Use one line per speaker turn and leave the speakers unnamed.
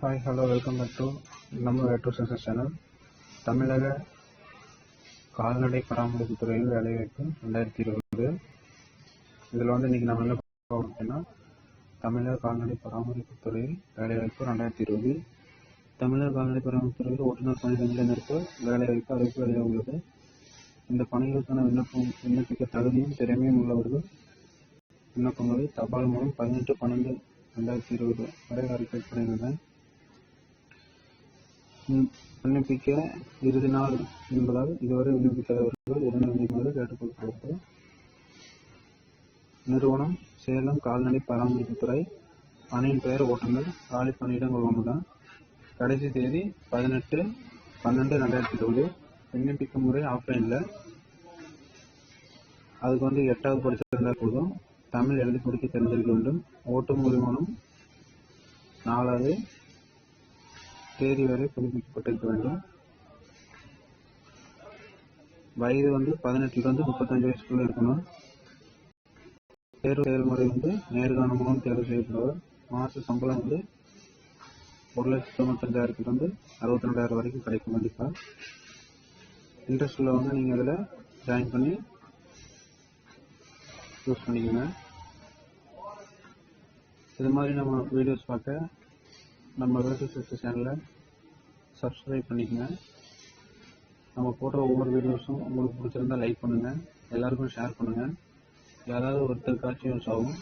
Hi hello welcome back to நம்ம Vettur success channel தமிழக கால்நடை பராமரிப்பு துறையில் வேலைவாய்ப்பு ரெண்டாயிரத்தி இருபது. இதில் வந்து இன்றைக்கி நம்ம என்ன பார்க்க அப்படின்னா தமிழக கால்நடை பராமரிப்பு துறையில் வேலைவாய்ப்பு ரெண்டாயிரத்தி இருபது. தமிழக கால்நடை பராமரிப்பு துறையில் ஓட்டுநர் பணி நிறுவனருக்கு வேலைவாய்ப்பு அறிவிப்பு வெளியாக உள்ளது. இந்த பணிகளுக்கான விண்ணப்பம் விண்ணப்பிக்க தகுதியும் திறமையும் உள்ளவர்கள் விண்ணப்பங்களை தபால் மூலம் பதினெட்டு பன்னெண்டு ரெண்டாயிரத்தி இருபது வரை அறிக்கை விண்ணப்பிக்க இறுதி நாள் என்பதால் இதுவரை விண்ணப்பிக்காதவர்கள் உடனே விண்ணப்பிக்குமாறு கேட்டுக்கொள்ளப்படுகிறது நிறுவனம் சேலம் கால்நடை பராமரிப்புத்துறை பணியின் பெயர் ஓட்டுநர் காலி பணியிடங்கள் உள்ளன கடைசி தேதி பதினெட்டு பன்னெண்டு ரெண்டாயிரத்தி இருபது. விண்ணப்பிக்கும் முறை ஆஃப்லைனில் அதுக்கு வந்து எட்டாவது படிச்சிருந்தால் போதும். தமிழ் எழுதி படிக்க தெரிஞ்சிருக்க வேண்டும். ஓட்டும் உரிமனும் நாலாவது தேதி வரை புதுப்பிக்கப்பட்டிருக்க வேண்டும். வயது வந்து பதினெட்டுலேருந்து முப்பத்தஞ்சு வயசுக்குள்ள இருக்கணும். தேர்வு செயல்முறை வந்து நேர்காணல் மூலம் தேர்வு செய்யப்படுவார் மாத சம்பளம் வந்து ஒரு லட்சத்தி தொண்ணூத்தஞ்சாயிரத்துலேருந்து அறுபத்தி ரெண்டாயிரம் வரைக்கும் கிடைக்கும் கண்டிப்பாக இன்ட்ரெஸ்ட்டில் வந்து நீங்கள் இதில் ஜாயின் பண்ணி யூஸ் பண்ணிக்கோங்க. இது மாதிரி நம்ம வீடியோஸ் பார்க்க நம்ம வேர்ல்டு சிஸ்டர் சேனலை சப்ஸ்கிரைப் பண்ணிக்கங்க. நம்ம போடுற ஒவ்வொரு வீடியோஸும் உங்களுக்கு பிடிச்சிருந்தா லைக் பண்ணுங்கள் எல்லாருக்கும் ஷேர் பண்ணுங்கள் யாராவது ஒருத்தருக்காச்சும் யூஸ் ஆகும்